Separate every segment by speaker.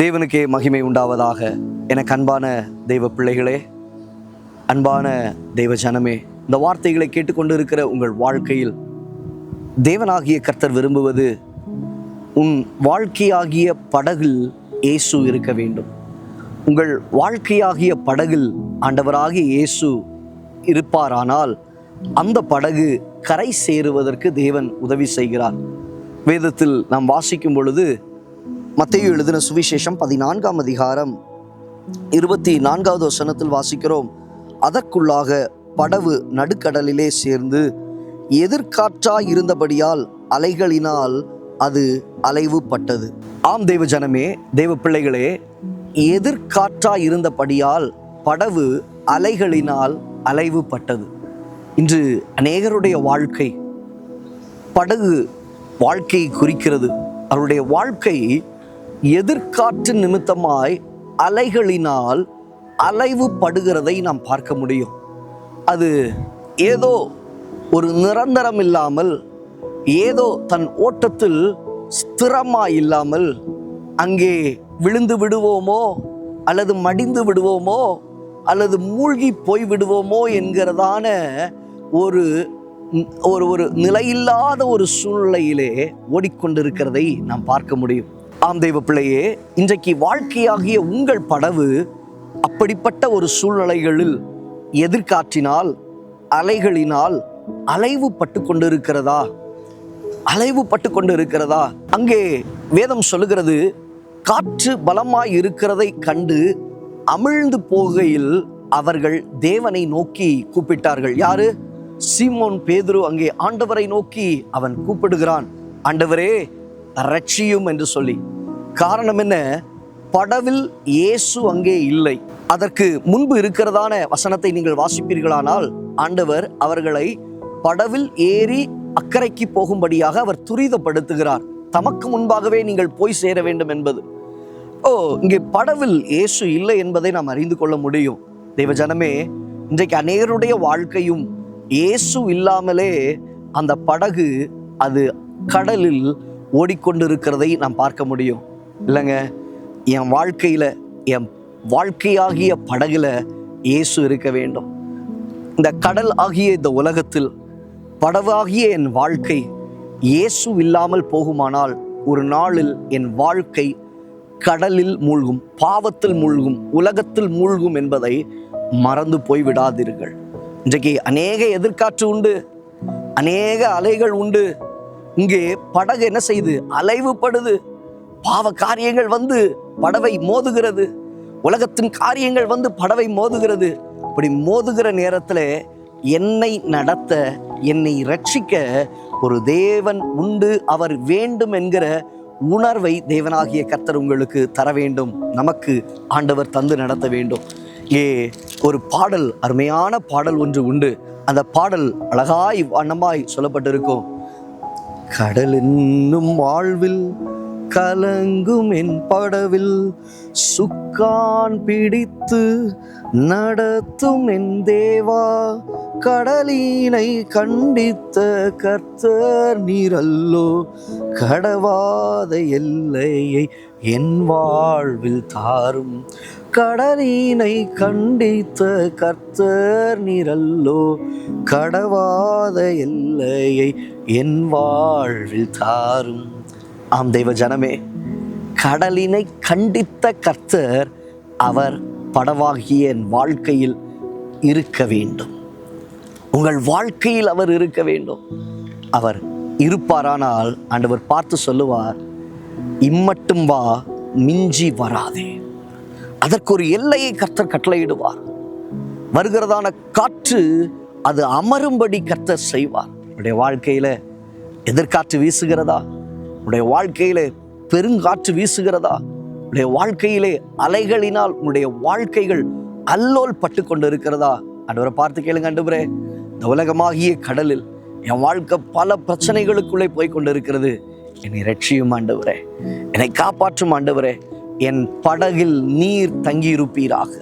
Speaker 1: தேவனுக்கே மகிமை உண்டாவதாக எனக்கு அன்பான தெய்வ பிள்ளைகளே அன்பான தெய்வ ஜனமே இந்த வார்த்தைகளை கேட்டுக்கொண்டு இருக்கிற உங்கள் வாழ்க்கையில் தேவனாகிய கர்த்தர் விரும்புவது உன் வாழ்க்கையாகிய படகில் இயேசு இருக்க வேண்டும். உங்கள் வாழ்க்கையாகிய படகில் ஆண்டவராகிய இயேசு இருப்பாரானால் அந்த படகு கரை சேருவதற்கு தேவன் உதவி செய்கிறார். வேதத்தில் நாம் வாசிக்கும் பொழுது மத்தேயு எழுதின சுவிசேஷம் பதினான்காம் அதிகாரம். இருபத்தி நான்காவது வசனத்தில் வாசிக்கிறோம். அதற்குள்ளாக படவு நடுக்கடலிலே சேர்ந்து எதிர்காற்றாய் இருந்தபடியால் அலைகளினால் அது அலைவுப்பட்டது ஆம் தெய்வ ஜனமே தெய்வ பிள்ளைகளே எதிர்காற்றாய் இருந்தபடியால் படவு அலைகளினால் அலைவுப்பட்டது இன்று அநேகருடைய வாழ்க்கை படகு வாழ்க்கையை குறிக்கிறது. அவருடைய வாழ்க்கை எதிர்காற்று நிமித்தமாய் அலைகளினால் அலைவு படுகிறதை நாம் பார்க்க முடியும். அது ஏதோ ஒரு நிரந்தரம் இல்லாமல் ஏதோ தன் ஓட்டத்தில் ஸ்திரமாய் இல்லாமல் அங்கே விழுந்து விடுவோமோ அல்லது மடிந்து விடுவோமோ அல்லது மூழ்கி போய் விடுவோமோ என்கிறதான ஒரு ஒரு ஒரு நிலையில்லாத ஒரு சூழ்நிலையிலே ஓடிக்கொண்டிருக்கிறதை நாம் பார்க்க முடியும். ஆம் தெய்வ பிள்ளையே இன்றைக்கு வாழ்க்கையாகிய உங்கள் படவு அப்படிப்பட்ட ஒரு சூழ்நிலைகளில் எதிர்காற்றினால் அலைகளினால் அலைவு பட்டு கொண்டிருக்கிறதா? அலைவு பட்டு கொண்டு இருக்கிறதா அங்கே வேதம் சொல்லுகிறது காற்று பலமாய் இருக்கிறதை கண்டு அமிழ்ந்து போகையில் அவர்கள் தேவனை நோக்கி கூப்பிட்டார்கள். யாரு? சீமோன் பேதுரு அங்கே ஆண்டவரை நோக்கி அவன் கூப்பிடுகிறான். ஆண்டவரே ரட்சியும் என்று சொல்லி. காரணம் என்ன? படவில் இயேசு அங்கே இல்லை. அதற்கு முன்பு இருக்கிறதான வசனத்தை நீங்கள் வாசிப்பீர்களானால் ஆண்டவர் அவர்களை படவில் ஏறி அக்கறைக்கு போகும்படியாக அவர் துரிதப்படுத்துகிறார். தமக்கு முன்பாகவே நீங்கள் போய் சேர வேண்டும் என்பது. ஓ இங்கே படவில் இயேசு இல்லை என்பதை நாம் அறிந்து கொள்ள முடியும். தெய்வ ஜனமே இன்றைக்கு அநேகருடைய வாழ்க்கையும் இயேசு இல்லாமலே அந்த படகு அது கடலில் ஓடிக்கொண்டிருக்கிறதை நாம் பார்க்க முடியும். இல்லைங்க என் வாழ்க்கையில் என் வாழ்க்கையாகிய படகுல இயேசு இருக்க வேண்டும். இந்த கடல் ஆகிய இந்த உலகத்தில் படவாகிய என் வாழ்க்கை இயேசு இல்லாமல் போகுமானால் ஒரு நாளில் என் வாழ்க்கை கடலில் மூழ்கும் பாவத்தில் மூழ்கும் உலகத்தில் மூழ்கும் என்பதை மறந்து போய் விடாதீர்கள். இன்றைக்கு அநேக எதிர்காற்று உண்டு அநேக அலைகள் உண்டு. இங்கே படகு என்ன செய்யுது அலைவுபடுது. பாவ காரியங்கள் வந்து படவை மோதுகிறது. உலகத்தின் காரியங்கள் வந்து படவை மோதுகிறது. அப்படி மோதுகிற நேரத்தில் என்னை நடத்த என்னை ரட்சிக்க ஒரு தேவன் உண்டு அவர் வேண்டும் என்கிற உணர்வை தேவனாகிய கர்த்தர் உங்களுக்கு தர வேண்டும். நமக்கு ஆண்டவர் தந்து நடத்த வேண்டும். ஏ ஒரு பாடல் அருமையான பாடல் ஒன்று உண்டு. அந்த பாடல் அழகாய் வண்ணமாய் சொல்லப்பட்டிருக்கும். கடல் என்னும் வாழ்வில் கலங்கும் என் படவில் சுக்கான் பிடித்து நடத்தும் என் தேவா கடலினை கண்டித்த கர்த்தர் நீரல்லோ கடவாத எல்லையை என் வாழ்வில் தாரும். கடலினை கண்டித்த கர்த்தர் நீரல்லோ கடவாத எல்லையை என் வாழ்வில் தாரும். ஆம் தெய்வ ஜனமே கடலினை கண்டித்த கர்த்தர் அவர் படவாகிய என் வாழ்க்கையில் இருக்க வேண்டும். உங்கள் வாழ்க்கையில் அவர் இருக்க வேண்டும். அவர் இருப்பாரானால் ஆண்டவர் பார்த்து சொல்லுவார் இம்மட்டும் வா மிஞ்சி வராதே. அதற்கு ஒரு எல்லையை கர்த்தர் கட்டளையிடுவார். வருகிறதான காற்று அது அமரும்படி கர்த்தர் செய்வார். உடைய வாழ்க்கையில் எதிர்காற்று வீசுகிறதா? உடைய வாழ்க்கையிலே பெருங்காற்று வீசுகிறதா? உடைய வாழ்க்கையிலே அலைகளினால் உன்னுடைய வாழ்க்கைகள் அல்லோல் பட்டு கொண்டு இருக்கிறதா ஆண்டவரை பார்த்து கேளுங்க ஆண்டவரே. இந்த உலகமாகிய கடலில் என் வாழ்க்கை பல பிரச்சனைகளுக்குள்ளே போய் கொண்டிருக்கிறது என்னை ரட்சியும் ஆண்டவரே. என்னை காப்பாற்றும் ஆண்டவரே. என் படகில் நீர் தங்கியிருப்பீராக.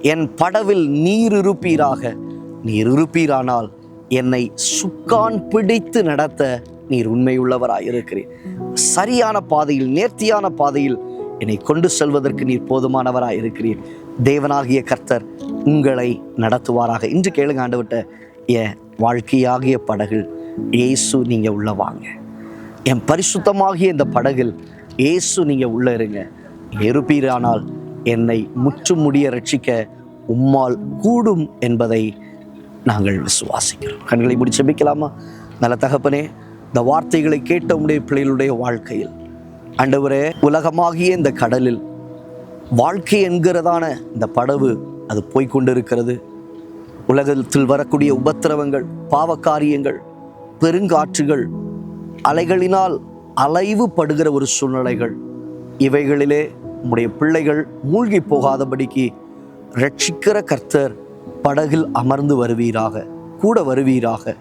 Speaker 1: என் படவில் நீர் இருப்பீராக. நீர் இருப்பீரானால் என்னை சுக்கான் பிடித்து நடத்த நீர் உண்மையுள்ளவராயிருக்கிறீர் சரியான பாதையில் நேர்த்தியான பாதையில் என்னை கொண்டு செல்வதற்கு நீர் போதுமானவராயிருக்கிறீர். தேவனாகிய கர்த்தர் உங்களை நடத்துவாராக. இன்று கேளுங்க ஆண்டுவிட்ட என் வாழ்க்கையாகிய படகில் இயேசு நீங்கள் உள்ளே வாங்க. என் பரிசுத்தமாகிய இந்த படகில் இயேசு நீங்கள் உள்ள இருங்க. இருப்பீரானால் என்னை முற்றும் முடிய ரட்சிக்க உம்மால் கூடும் என்பதை நாங்கள் விசுவாசிக்கிறோம். கண்களை மூடி நல்ல தகப்பனே இந்த வார்த்தைகளை கேட்ட உடைய பிள்ளைகளுடைய வாழ்க்கையில். ஆண்டவரே உலகமாகிய இந்த கடலில் வாழ்க்கை என்கிறதான இந்த படவு அது போய்கொண்டிருக்கிறது உலகத்தில் வரக்கூடிய உபத்திரவங்கள் பாவக்காரியங்கள் பெருங்காற்றுகள் அலைகளினால் அலைவு படுகிற ஒரு சூழ்நிலைகள். இவைகளிலே உம்முடைய பிள்ளைகள் மூழ்கி போகாதபடிக்கு ரட்சிக்கிற கர்த்தர் படகில் அமர்ந்து வருவீராக கூட வருவீராக.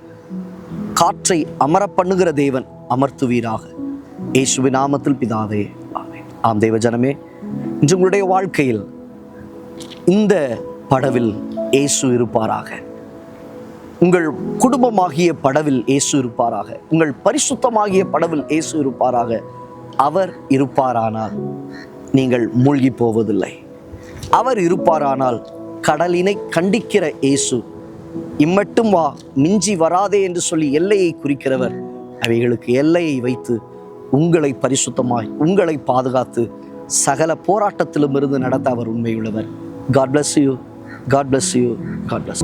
Speaker 1: காற்றை அமர பண்ணுகிற தேவன் அமர்த்துவீராக. இயேசுவி நாமத்தில் பிதாவே ஆம் தேவ ஜனமே இன்று உங்களுடைய வாழ்க்கையில் இந்த படவில் இயேசு இருப்பாராக. உங்கள் குடும்பமாகிய படவில் இயேசு இருப்பாராக. உங்கள் பரிசுத்தமாகிய படவில் இயேசு இருப்பாராக. அவர் இருப்பாரானால் நீங்கள் மூழ்கி போவதில்லை. அவர் இருப்பாரானால் கடலினை கண்டிக்கிற இயேசு இம்மட்டும் வா மிஞ்சி வராதே என்று சொல்லி எல்லையை குறிக்கிறவர். அவைகளுக்கு எல்லையை வைத்து உங்களை பரிசுத்தமாய் உங்களை பாதுகாத்து சகல போராட்டத்திலும் இருந்து நடத்த அவர் உண்மையுள்ளவர். God bless you God bless you God bless